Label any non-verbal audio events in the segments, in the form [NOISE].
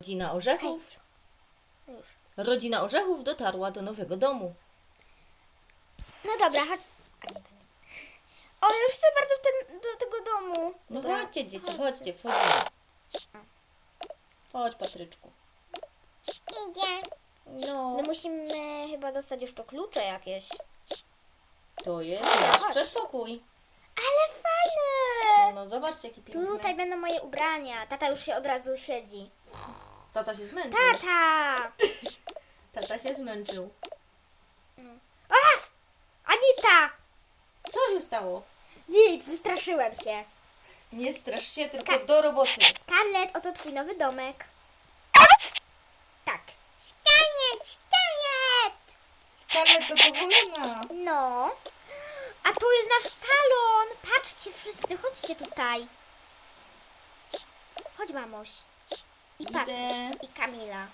Rodzina Orzechów. Rodzina Orzechów dotarła do nowego domu. No dobra, chodź. O, już chcę bardzo w ten, do tego domu. No Dobra, chodźcie dzieci, chodźcie. wchodzimy. Chodź Patryczku. Idzie. No, My musimy chyba dostać jeszcze klucze jakieś. to jest Chodź. nasz przedpokój. Ale fajne! No zobaczcie jaki piękny. Tutaj będą moje ubrania. Tata już się od razu siedzi. Tata się zmęczył. Tata! [LAUGHS] Tata się zmęczył. A! Anita! Co się stało? Nic, wystraszyłem się. Nie strasz się, tylko do roboty. Scarlett, oto twój nowy domek. Tak. Scarlett, Scarlett! Skarlet zadowolona. No. A tu jest nasz salon. Patrzcie wszyscy, chodźcie tutaj. Chodź, mamuś. I Patryk. Idę. I Kamila.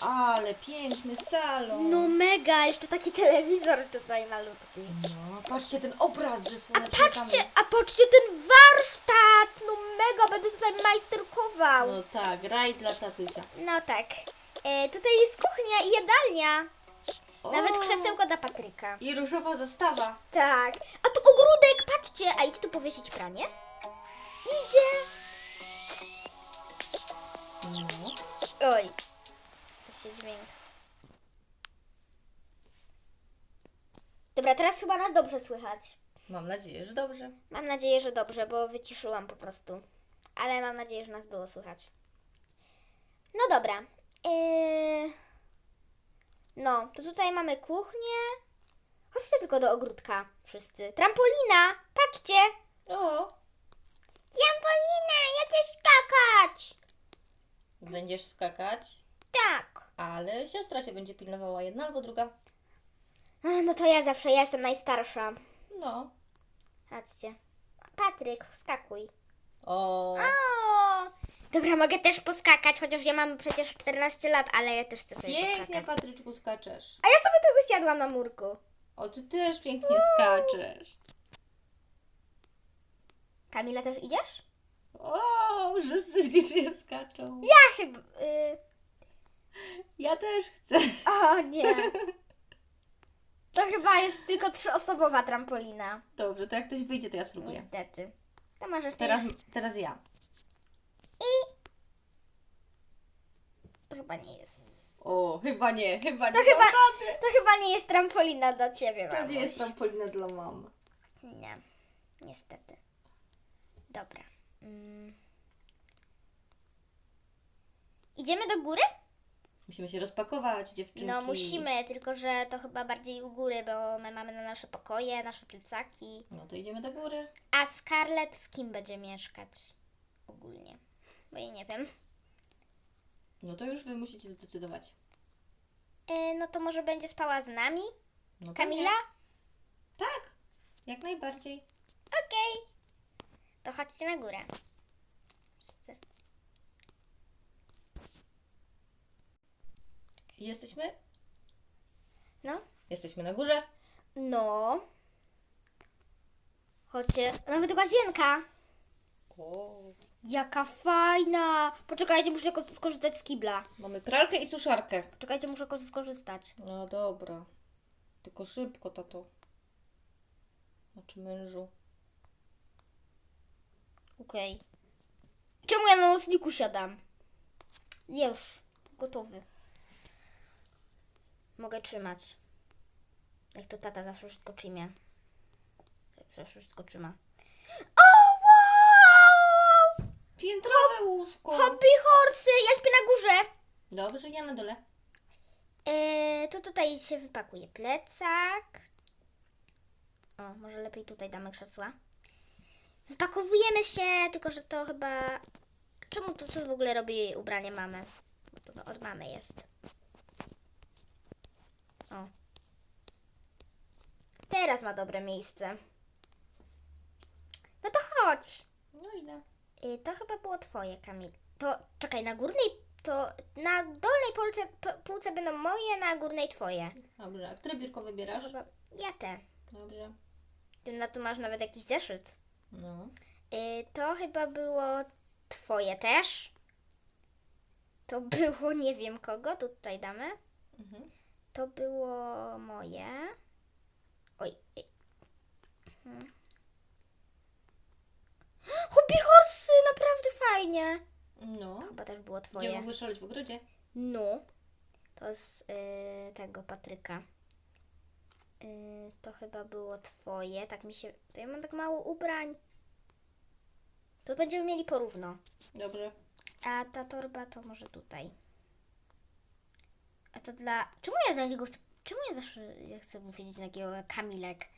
Ale piękny salon. No mega, jeszcze taki telewizor tutaj malutki. No, patrzcie ten obraz ze A słonecznikami. patrzcie, a patrzcie ten warsztat. No mega, będę tutaj majsterkował. No tak, raj dla tatusia. No tak. E, tutaj jest kuchnia i jadalnia. Nawet O, krzesełko dla Patryka. I różowa zastawa. Tak. A tu ogródek, patrzcie. A idź tu powiesić pranie. Idzie. Oj. Coś się dźwięk. Dobra, teraz chyba nas dobrze słychać. Mam nadzieję, że dobrze. Mam nadzieję, że dobrze, bo wyciszyłam po prostu. Ale mam nadzieję, że nas było słychać. No dobra. Yy... No, to tutaj mamy kuchnię. Chodźcie tylko do ogródka wszyscy. Trampolina! Patrzcie! O, Trampolina! Ja chcę skakać! Będziesz skakać, Tak. ale siostra się będzie pilnowała, jedna albo druga. Ach, No to ja zawsze, ja jestem najstarsza. No. Chodźcie. Patryk, skakuj. O, O! Dobra, mogę też poskakać, chociaż ja mam przecież 14 lat, ale ja też chcę sobie pięknie poskakać. Patryczku skaczesz. A ja sobie tego siadłam na murku. O, ty też pięknie skaczesz. Kamila, też idziesz? O, wszyscy ślicznie [LAUGHS] skaczą. Ja chyba... Y... Ja też chcę. O nie. To chyba jest tylko trzyosobowa trampolina. Dobrze, to jak ktoś wyjdzie, to ja spróbuję. Niestety. To możesz Teraz, też... teraz ja. To chyba nie jest... O, chyba nie, chyba nie. To chyba, dam rady. to chyba nie jest trampolina dla ciebie, To nie mamuś. jest trampolina dla mam. Nie, niestety. Dobra. Mm. Idziemy do góry? Musimy się rozpakować, dziewczynki. No musimy, tylko że to chyba bardziej u góry, bo my mamy na nasze pokoje, nasze plecaki. No to idziemy do góry. A Scarlett z kim będzie mieszkać? Ogólnie. Bo ja nie wiem. No to już wy musicie zdecydować. E, no to może będzie spała z nami? No to Kamila? nie. Tak, jak najbardziej. Okej. To chodźcie na górę. Wszyscy. Jesteśmy? No. Jesteśmy na górze. No. Chodźcie. Nawet łazienka. O. Jaka fajna! Poczekajcie, muszę skorzystać z kibla. Mamy pralkę i suszarkę. Poczekajcie, muszę skorzystać. No dobra. Tylko szybko, tato. Znaczy mężu. Okej. Czemu ja na nocniku siadam? Już. Gotowy. Mogę trzymać. Jak to tata zawsze wszystko trzymie. Zawsze wszystko trzyma. O, wow! Piętrowe łóżko. Hobby horsy! Ja śpię na górze. Dobrze, ja na dole. Eee, to tutaj się wypakuje plecak. O, może lepiej tutaj damy krzesła. Wpakowujemy się, tylko że to chyba... Czemu to co w ogóle robi ubranie mamy? Bo to od mamy jest. O. Teraz ma dobre miejsce. No to chodź. No idę. Y, to chyba było twoje, Kamil. To czekaj, na górnej, to na dolnej półce, p- półce będą moje, na górnej twoje. Dobrze, a które biurko wybierasz? Chyba ja te. Dobrze. Ty Na tu masz nawet jakiś zeszyt. No. Y, to chyba było twoje też. To było [LAUGHS] nie wiem kogo, to tutaj damy. Mhm. To było moje. Oj. ej. Mhm. Hobby horsy, naprawdę fajnie. No. To chyba też było twoje. mogły szaleć w ogrodzie? No. To z y, tego Patryka. Y, to chyba było twoje. Tak mi się. To ja mam tak mało ubrań. To będziemy mieli porówno. Dobrze. A ta torba to może tutaj. A to dla. Czemu ja dla niego. chcę- Czemu ja zawsze ja chcę na takiego Kamilek?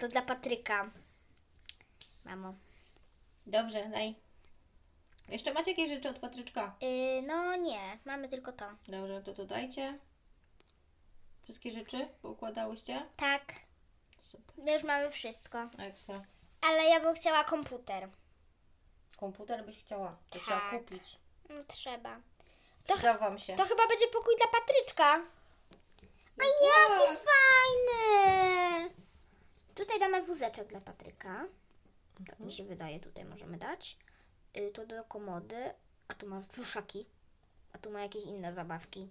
To dla Patryka. Mamo. Dobrze, daj. Jeszcze macie jakieś rzeczy od Patryczka? Y, no nie, mamy tylko to. Dobrze, to to dajcie. Wszystkie rzeczy poukładałyście? Tak, Super. my już mamy wszystko. Ekstra. Ale ja bym chciała komputer. Komputer byś chciała. To Tak. trzeba kupić. No, trzeba. To, Przyda wam się. to chyba będzie pokój dla Patryczka. A jaki fajny! Tutaj damy wózeczek dla Patryka. Tak mi się wydaje, tutaj możemy dać. Y, to do komody. A tu ma pluszaki. A tu ma jakieś inne zabawki.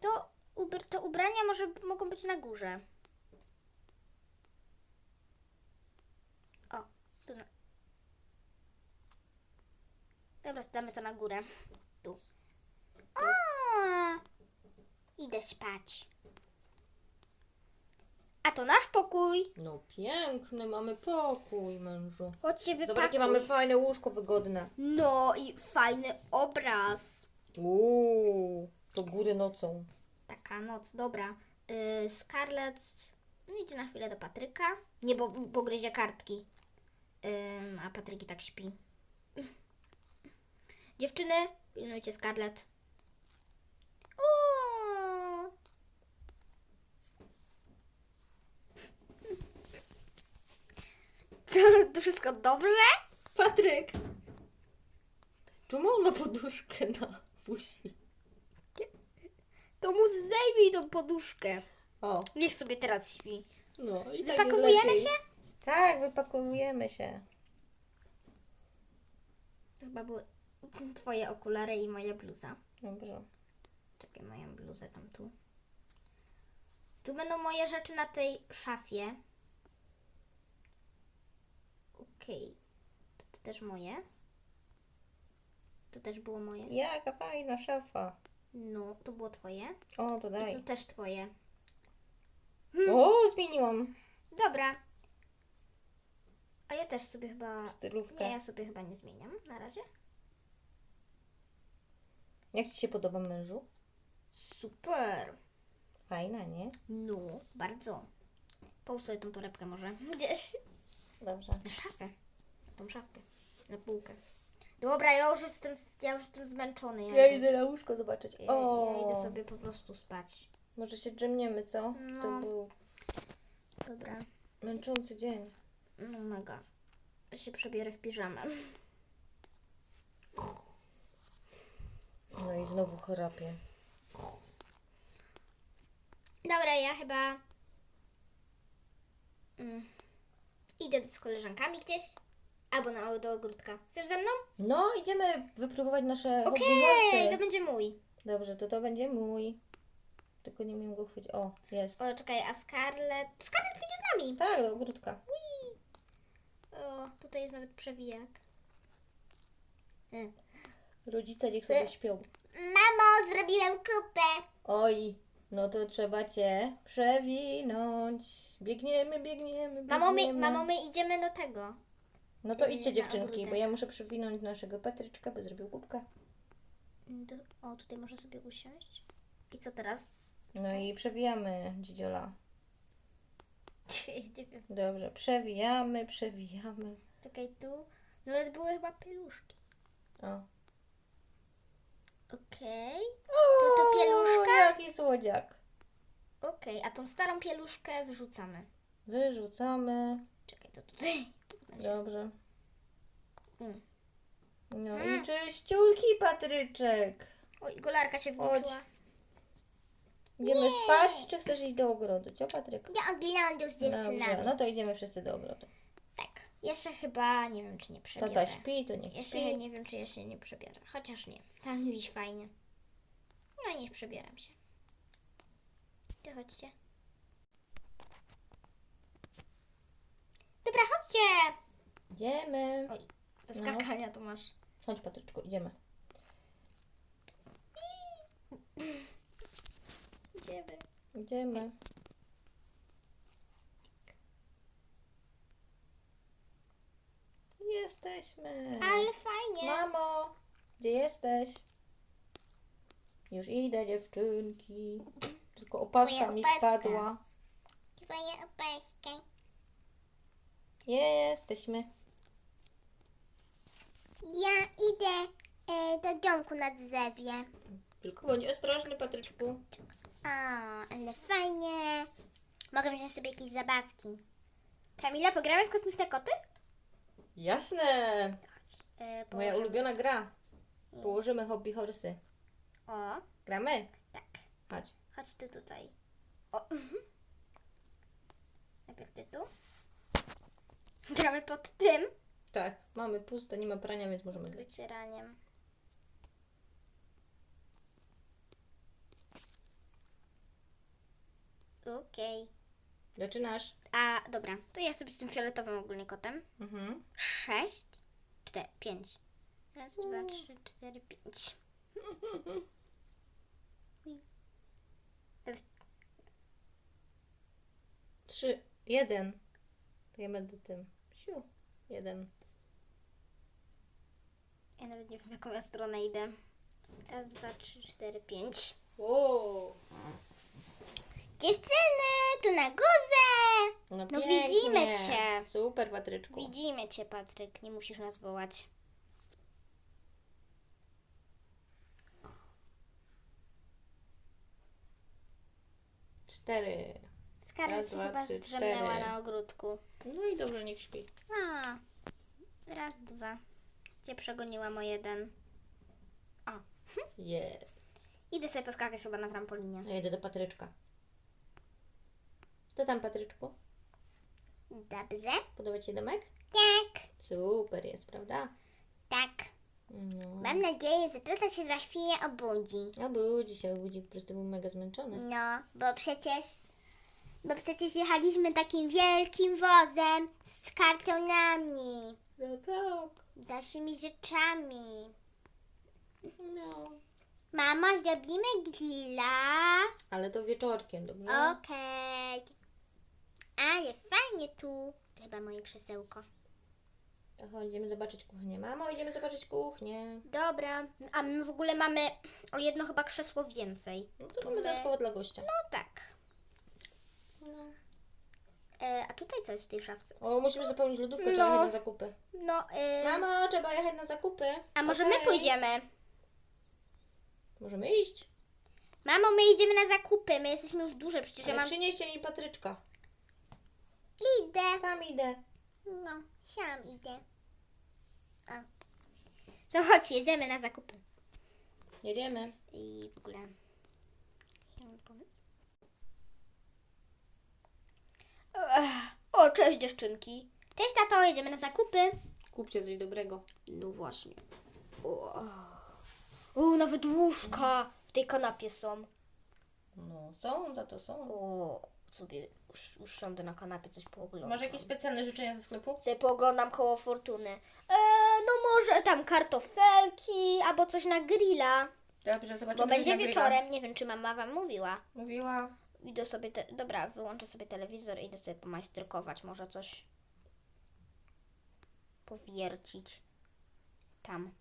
To, ubr- to ubrania może mogą być na górze. O, tu na... Dobra, damy to na górę. Tu. Idę spać. A to nasz pokój. No piękny, mamy pokój, mężu. Chodźcie Zobacz, wypakuj. jakie mamy fajne łóżko wygodne. No i fajny obraz. Uuu, to góry nocą. Taka noc, dobra. Yy, Scarlett idzie na chwilę do Patryka. Nie, bo pogryzie kartki. Ym, a Patryk i tak śpi. [LAUGHS] Dziewczyny, pilnujcie Scarlett. To, to wszystko dobrze? Patryk! Czemu on ma poduszkę na buzi? To mu zdejmij tą poduszkę. O, Niech sobie teraz śpi. no i tak Wypakowujemy lepiej. się? Tak, wypakowujemy się. Chyba były twoje okulary i moja bluza. Dobrze. Czekaj, moją bluzę tam tu. Tu będą moje rzeczy na tej szafie. Okej. To, to też moje. To też było moje. Jaka fajna szafa. No, to było twoje. O, to I daj. to też twoje. O, zmieniłam Dobra. A ja też sobie chyba... stylówkę. Nie, ja sobie chyba nie zmieniam na razie. Jak Ci się podoba mężu? Super. Fajna, nie? No, bardzo. Połóż sobie tą torebkę może. [LAUGHS] Gdzieś. Dobrze. Na szafę. Na tą szafkę. Na półkę. Dobra, ja już jestem, ja już jestem zmęczony. Ja, idę, na łóżko zobaczyć. ja, ja idę sobie po prostu spać. Może się drzemniemy, co? No. To był Dobra. męczący dzień. No mega. Ja się przebierę w piżamę. No i znowu chorapie. Dobra, ja chyba... Mm. Idę z koleżankami gdzieś. Albo na, do ogródka. Chcesz ze mną? No, idziemy wypróbować nasze Okej, to będzie mój. Dobrze, to to będzie mój. Tylko nie umiem go chwycić. O, jest. O, czekaj, a Scarlett... Scarlett pójdzie z nami. Tak, do ogródka. O, tutaj jest nawet przewijak. Rodzice niech sobie śpią. Mamo, zrobiłem kupę. Oj, no to trzeba cię przewinąć. Biegniemy, biegniemy, biegniemy. Mamo my, mamo, my idziemy do tego. No to idźcie na dziewczynki, ogródek. bo ja muszę przewinąć naszego Patryczka, by zrobił kubkę. Do, o, tutaj można sobie usiąść. I co teraz? No i przewijamy, dzidziola. [LAUGHS] Nie wiem. Dobrze, przewijamy, przewijamy. Czekaj, tu. No ale były chyba pieluszki. O. Okej. O, to pieluszka? Jaki słodziak. Okej, a tą starą pieluszkę wyrzucamy. Wyrzucamy. Czekaj, to tutaj. Dobrze. Mm. No Mm. i czyściulki, Patryczek. Oj, golarka się włączyła. Idziemy spać, czy chcesz iść do ogrodu? Cio, Patryk? Ja oglądam z Dobrze, no to idziemy wszyscy do ogrodu. Jeszcze chyba nie wiem, czy nie przebiorę. Tata śpi, to niech Jeszcze śpi. nie wiem, czy ja się nie przebiorę. Chociaż nie. Tam widzi fajnie. No niech przebieram się. Ty chodźcie. Dobra, chodźcie! Idziemy. Oj, do No. skakania to masz. Chodź, Patryczku, idziemy. Idziemy. Idziemy. Jesteśmy. Ale fajnie. Mamo, gdzie jesteś? Już idę, dziewczynki. Tylko opaska Moja mi opaska. spadła. Twoja opaska. Jesteśmy. Ja idę e, do domku na drzewie. Tylko bądź ostrożny, Patryczku. O, ale fajnie. Mogę wziąć sobie jakieś zabawki. Kamila, pogramy w kosmiczne koty? Jasne. E, Moja ulubiona gra. Położymy hobby horsy. O, Gramy? tak. Chodź. Chodź ty tutaj. O. [LAUGHS] Najpierw ty tu. Gramy pod tym Tak, mamy puste, nie ma prania, więc możemy grać. wycieraniem. Okej. Zaczynasz? A, dobra. To ja chcę być tym fioletowym ogólnie kotem. Mhm. Sześć, cztery, pięć. Raz, dwa, trzy, cztery, pięć. Trzy, jeden. To ja będę tym. Siu. Jeden. Ja nawet nie wiem, w jaką ja stronę idę. Raz, dwa, trzy, cztery, pięć. Wow. Dziewczyny, tu na górze! No, No pięknie. widzimy cię. Super, Patryczku. Widzimy cię, Patryk. Nie musisz nas wołać. Cztery. Skarby Raz, się dwa, chyba trzy, zdrzemnęła cztery. na ogródku. No i dobrze, niech śpi. A, raz, dwa. Cię przegoniłam o jeden. Jest. idę sobie poskakać chyba na trampolinie. Ja jedę do Patryczka. Co tam, Patryczku? Dobrze? Podoba Ci się domek? Tak, Super jest, prawda? tak. No. Mam nadzieję, że tata się za chwilę obudzi. Obudzi się, obudzi, po prostu był mega zmęczony. No, bo przecież... Bo przecież jechaliśmy takim wielkim wozem z kartonami, No tak. naszymi rzeczami. No. Mamo, zrobimy grilla? Ale to wieczorkiem, dobrze? Okej. Ale fajnie tu. To chyba moje krzesełko. Chodź, idziemy zobaczyć kuchnię. Mamo, idziemy zobaczyć kuchnię. Dobra. A my w ogóle mamy o jedno chyba krzesło więcej. No to mamy dodatkowo dla gościa. No tak. E, a tutaj co jest w tej szafce? O, musimy zapełnić lodówkę, No. trzeba jechać na zakupy. No, e, Mamo, trzeba jechać na zakupy. a może my Okej. pójdziemy? Możemy iść. Mamo, my idziemy na zakupy. My jesteśmy już duże, przecież ja Ale mam... przynieście mi Patryczka. Idę. Sam idę. No, sam idę. O. To chodź, jedziemy na zakupy. Jedziemy. I w ogóle. Ja mam pomysł. O, cześć dziewczynki. Cześć tato, jedziemy na zakupy. Kupcie coś dobrego. No właśnie. O, o nawet łóżka w tej kanapie są. No, są, tato, są. O, sobie już usiądę na kanapie, coś pooglądam. Masz jakieś specjalne życzenia ze sklepu? Sobie pooglądam koło fortuny. E, no może tam kartofelki albo coś na grilla. Dobrze, zobaczymy. Bo coś będzie na grilla. wieczorem. Nie wiem, czy mama wam mówiła. Mówiła. Idę sobie, te, dobra, wyłączę sobie telewizor i idę sobie pomajsterkować, może coś powiercić tam.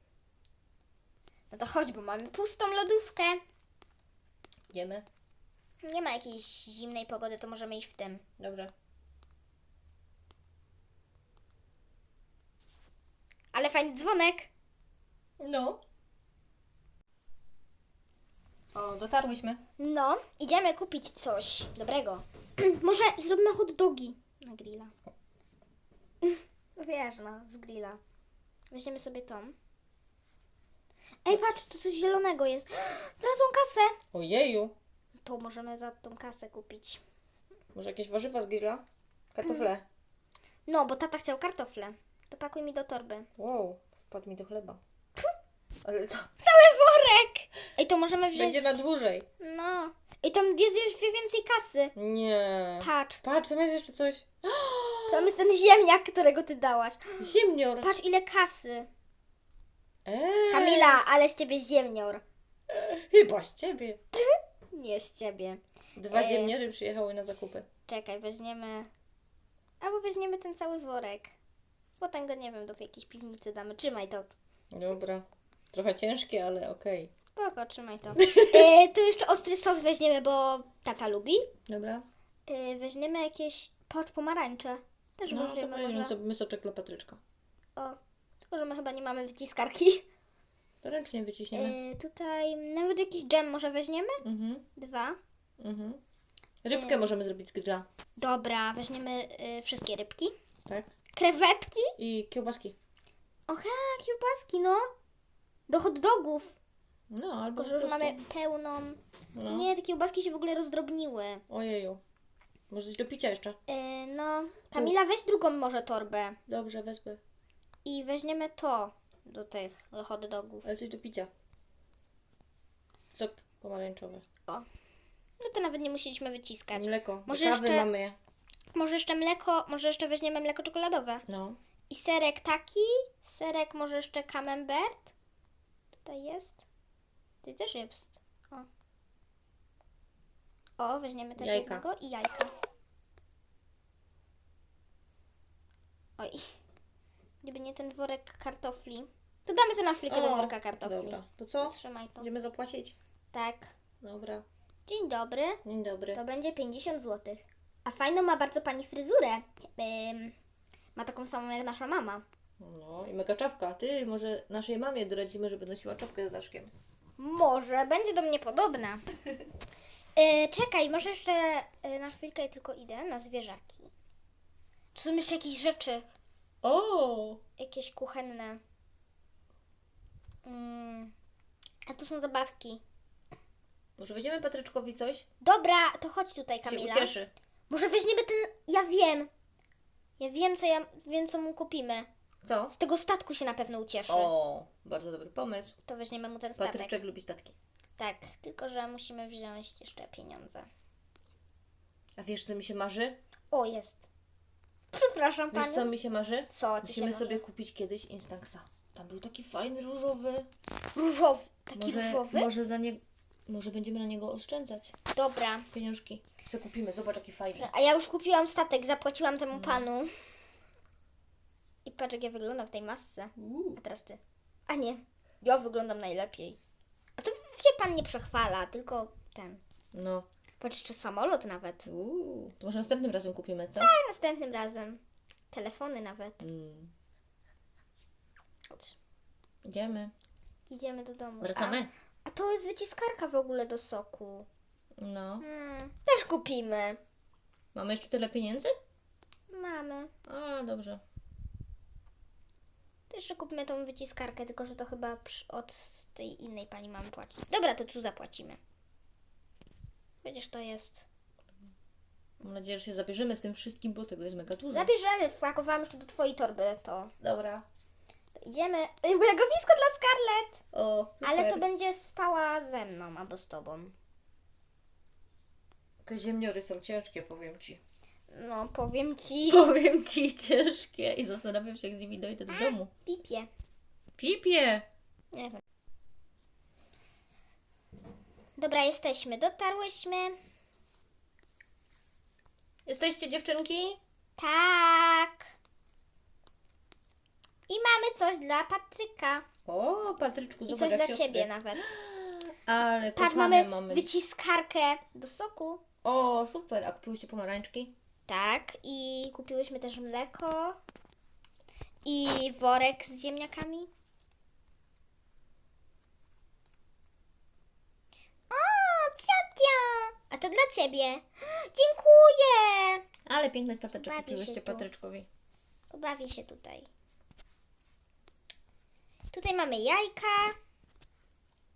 No to chodź, bo mamy pustą lodówkę. Idziemy. Nie ma jakiejś zimnej pogody, to możemy iść w tym. Dobrze. Ale fajny dzwonek. No. O, dotarłyśmy. No, idziemy kupić coś dobrego. [CLEARS THROAT] może zrobimy hot dogi na grilla. [CLEARS THROAT] Wiesz, no, z grilla. Weźmiemy sobie tą. Ej, patrz, tu coś zielonego jest. [GASPS] Znalazłam kasę. Ojeju. To możemy za tą kasę kupić. Może jakieś warzywa z grilla? Kartofle. No, bo tata chciał kartofle. To pakuj mi do torby. Wow, wpadł mi do chleba. Ale co? Cały worek! Ej, to możemy wziąć... Będzie na dłużej. No. Ej, tam jest jeszcze więcej kasy. Nie. Patrz, Patrz, tam jest jeszcze coś. [GASPS] tam jest ten ziemniak, którego ty dałaś. Ziemnior. Patrz, ile kasy. Eee, Kamila, ale z ciebie ziemnior. Chyba z ciebie. [LAUGHS] Nie z ciebie. Dwa Eee. ziemniory przyjechały na zakupy. Czekaj, weźmiemy... Albo weźmiemy ten cały worek. Potem go, nie wiem, do jakiejś piwnicy damy. Trzymaj to. Dobra. Trochę ciężkie, ale okej. Spoko, trzymaj to. E, tu jeszcze ostry sos weźmiemy, bo tata lubi. Dobra. E, weźmiemy jakieś patrz pomarańcze. Też No, to możemy weźmiemy może. sobie soczek dla Patryczka. O, tylko że my chyba nie mamy wyciskarki. Ręcznie wyciśniemy. E, tutaj nawet jakiś dżem może weźmiemy? Mhm, Dwa. mhm. Rybkę możemy zrobić z grilla, Dobra, weźmiemy e, wszystkie rybki. tak? Krewetki. I kiełbaski. Oha, kiełbaski, no. Do hot dogów. No, albo Tylko, że już po prostu- mamy pełną. No. Nie, te kiełbaski się w ogóle rozdrobniły. Ojeju. Może coś do picia jeszcze? E, no, Kamila, weź drugą może torbę. Dobrze, wezmę. I weźmiemy to do tych do hot dogów. Ale coś do picia. Sok pomarańczowy. O. No to nawet nie musieliśmy wyciskać. Mleko. Do Może kawy jeszcze- mamy. Może jeszcze mleko, może jeszcze weźmiemy mleko czekoladowe. No. I serek taki, serek może jeszcze camembert. Tutaj jest. Ty też jest. O. O, weźmiemy też Jajka. jednego i jajka. Oj. Gdyby nie ten worek kartofli. To damy sobie na chwilkę do O, worka kartofli. Dobra. To co? Trzymaj to. Będziemy zapłacić? Tak. Dobra. Dzień dobry. Dzień dobry. To będzie 50 zł. A fajną ma bardzo pani fryzurę. Ym, ma taką samą jak nasza mama. No i mega czapka. Ty, może naszej mamie doradzimy, żeby nosiła czapkę z daszkiem. Może będzie do mnie podobna. [LAUGHS] E, czekaj, może jeszcze e, na chwilkę tylko idę na zwierzaki. Tu są jeszcze jakieś rzeczy, O! jakieś kuchenne. Mm. A tu są zabawki. Może weźmiemy Patryczkowi coś? Dobra, to chodź tutaj, Się Kamila. ucieszy. Może weźmiemy ten. Ja wiem. Ja wiem, co ja wiem, co mu kupimy. Co? Z tego statku się na pewno ucieszy. O, bardzo dobry pomysł. To weźmiemy mu ten statek. Patryczek lubi statki. Tak, tylko że musimy wziąć jeszcze pieniądze. A wiesz, co mi się marzy? O, jest. Przepraszam Wiesz, pani. co mi się marzy? Co ci się Musimy marzy? sobie kupić kiedyś Instaxa. Tam był taki fajny, różowy. Różowy. Taki Może, różowy? może za nie... Może będziemy na niego oszczędzać Dobra. pieniążki. Co kupimy? Zobacz, jaki fajny. A ja już kupiłam statek, zapłaciłam No. temu panu. I patrz, jak ja wyglądam w tej masce. A teraz ty. A nie, ja wyglądam najlepiej. A to się pan nie przechwala, tylko ten. No. Patrz, jeszcze samolot nawet. Uuu. To może następnym razem kupimy, co? A następnym razem. Telefony nawet. Mm. Chodź. Idziemy. Idziemy do domu. Wracamy? A, a to jest wyciskarka w ogóle do soku. No. Hmm, też kupimy. Mamy jeszcze tyle pieniędzy? Mamy. A, dobrze. To jeszcze kupmy tą wyciskarkę, tylko że to chyba przy- od tej innej pani mamy płacić. Dobra, to tu zapłacimy. Przecież to jest. Mam nadzieję, że się zabierzemy z tym wszystkim, bo tego jest mega dużo. Zabierzemy, wpakowałam jeszcze do twojej torby to. Dobra. Idziemy. Legowisko dla Scarlett! O, super. Ale to będzie spała ze mną albo z tobą. Te ziemniory są ciężkie, powiem ci. No, powiem ci. [LAUGHS] Powiem ci, ciężkie. I zastanawiam się, jak z nimi dojdę do domu. Tipie. Pipie! Nie wiem. Dobra, jesteśmy. Dotarłyśmy. Jesteście dziewczynki? Tak. I mamy coś dla Patryka. O, Patryczku, I zobacz coś jak dla siostry. ciebie nawet. [GASPS] Ale Tak, kochane mamy, mamy. wyciskarkę do soku. O, super. A kupiłyście pomarańczki? Tak, i kupiłyśmy też mleko. I worek z ziemniakami. O, ciocia! A to dla ciebie. [GASPS] Dziękuję! Ale piękny stateczek Bawi się kupiłyście tu. Patryczkowi. Pobawię się tutaj. Tutaj mamy jajka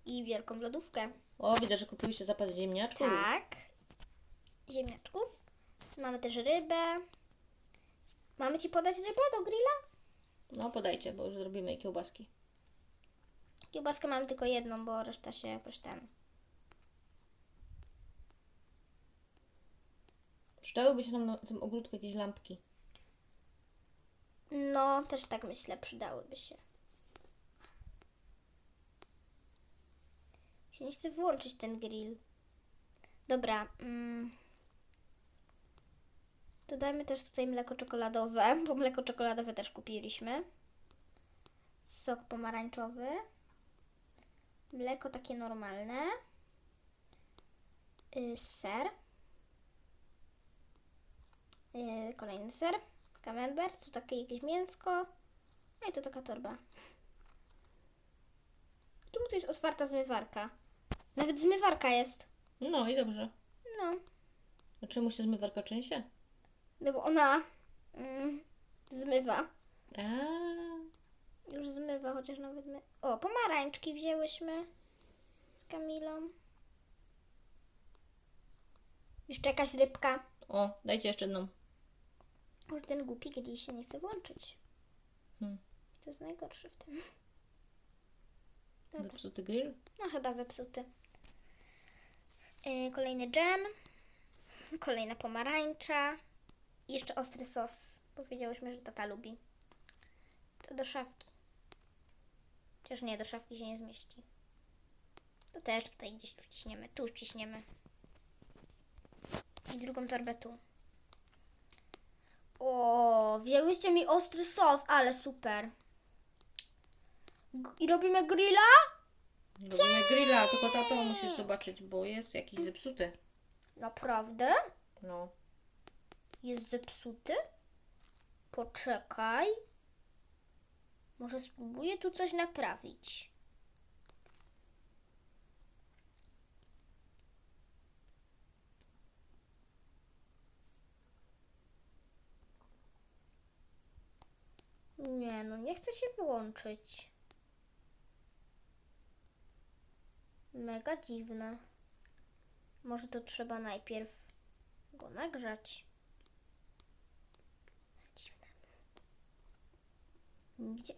i wielką lodówkę. O, widzę, że kupiłyście zapas ziemniaczków. Tak. Ziemniaczków. Mamy też rybę. Mamy ci podać rybę do grilla? No podajcie, bo już zrobimy kiełbaski. Kiełbaskę mamy tylko jedną, bo reszta się jakoś ten... Przydałyby się nam na tym ogródku jakieś lampki. No, też tak myślę, przydałyby się. Się nie chce włączyć ten grill. Dobra. Mm. Dodajmy też tutaj mleko czekoladowe, [LAUGHS] bo mleko czekoladowe też kupiliśmy. Sok pomarańczowy. Mleko takie normalne. Y, ser. Y, kolejny ser. Camembert, tu takie jakieś mięsko. No i to taka torba. Tu jest otwarta zmywarka? Nawet zmywarka jest. No i dobrze. No, A czemu się zmywarka trzęsie? no bo ona mm, zmywa. A, Już zmywa, chociaż nawet my... O, pomarańczki wzięłyśmy z Kamilą. Jeszcze jakaś rybka. o, dajcie jeszcze jedną. Może ten głupi grill się nie chce włączyć. Hmm. To jest najgorsze w tym. Dobra. Zepsuty grill. No chyba zepsuty. Yy, kolejny dżem. Kolejna pomarańcza. I jeszcze ostry sos. Powiedziałyśmy, że tata lubi. To do szafki. Chociaż nie, do szafki się nie zmieści. To też tutaj gdzieś wciśniemy. Tu wciśniemy. I drugą torbę tu. O, wzięłyście mi ostry sos, ale super. I robimy grilla? Robimy grilla, tylko tato musisz zobaczyć, bo jest jakiś zepsuty. Naprawdę? No. Jest zepsuty? Poczekaj. Może spróbuję tu coś naprawić. Nie, no nie chcę się wyłączyć. Mega dziwne. Może to trzeba najpierw go nagrzać. Dziwne. Gdzie?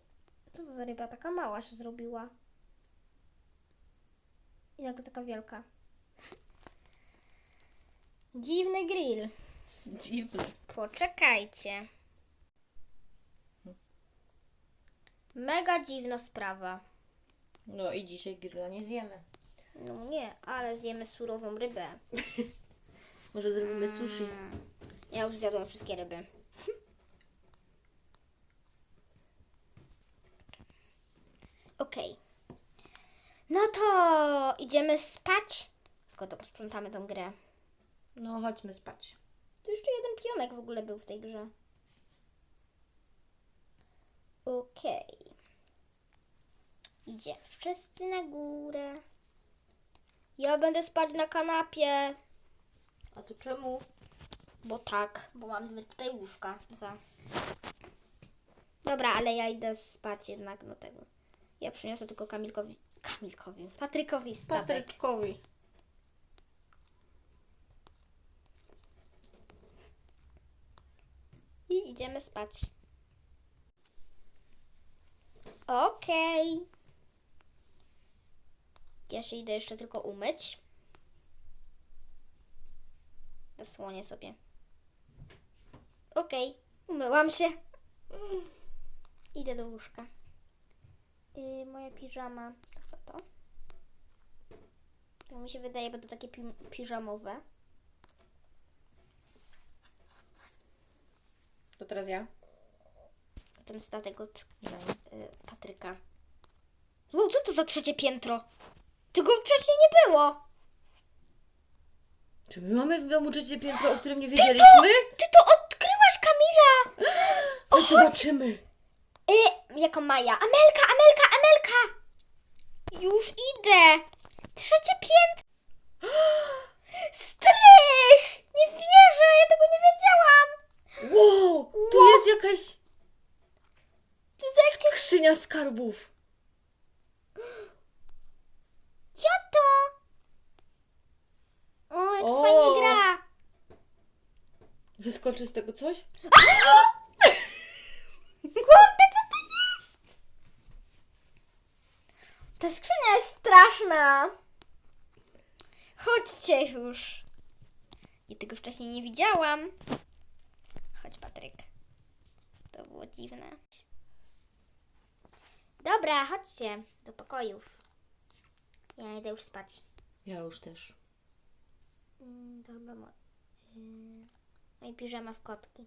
Co to za ryba taka mała się zrobiła? I nagle taka wielka. Dziwny grill. Dziwny. Poczekajcie. Mega dziwna sprawa. No i dzisiaj grilla nie zjemy. No nie, ale zjemy surową rybę. [LAUGHS] Może zrobimy sushi. Ja już zjadłam wszystkie ryby. [LAUGHS] Okej. No to idziemy spać. Tylko to posprzątamy tą grę. No chodźmy spać. To jeszcze jeden pionek w ogóle był w tej grze. Okej. Idziemy wszyscy na górę. Ja będę spać na kanapie. A to czemu? Bo tak, bo mamy tutaj łóżka. Dwa. Dobra, ale ja idę spać jednak do tego. Ja przyniosę tylko Kamilkowi. Kamilkowi. Patrykowi statek. Patryczkowi. I idziemy spać. Okej. Ja się idę jeszcze tylko umyć. Zasłonię sobie. Okej, umyłam się. Idę do łóżka. Yy, moja piżama. To to. To mi się wydaje, bo to takie pi- piżamowe. To teraz ja. Ten statek od Daj. y, Patryka. Wow, co to za trzecie piętro? Tego wcześniej nie było. Czy my mamy w domu trzecie piętro, o którym nie wiedzieliśmy? Ty to odkryłaś, Kamila! To zobaczymy. Y, jako Maja. Amelka, Amelka, Amelka! Już idę. Trzecie piętro. Strych! Nie wierzę, ja tego nie wiedziałam. Wow, tu jest jakaś To jest jakieś... skrzynia skarbów. Cioto! O, jak O! fajnie gra! Wyskoczy z tego coś? [LAUGHS] Kurde, co to jest? Ta skrzynia jest straszna. Chodźcie już. Ja tego wcześniej nie widziałam. Chodź, Patryk. To było dziwne. Dobra, chodźcie do pokojów. Ja idę już spać. Ja już też. Mm, To chyba mo... Yy... Moja piżama w kotki.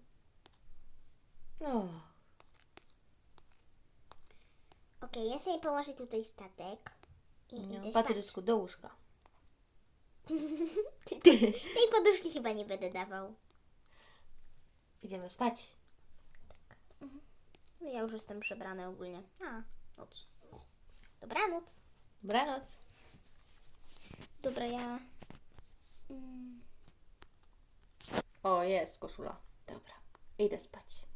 O, Okej, ja sobie położę tutaj statek. I no, idę spać. Patryczku, do łóżka. [LAUGHS] Tej poduszki chyba nie będę dawał. Idziemy spać. No ja już jestem przebrany ogólnie. A, noc. Dobranoc. Dobranoc. Dobra, ja... Mm, O, jest koszula. Dobra, idę spać.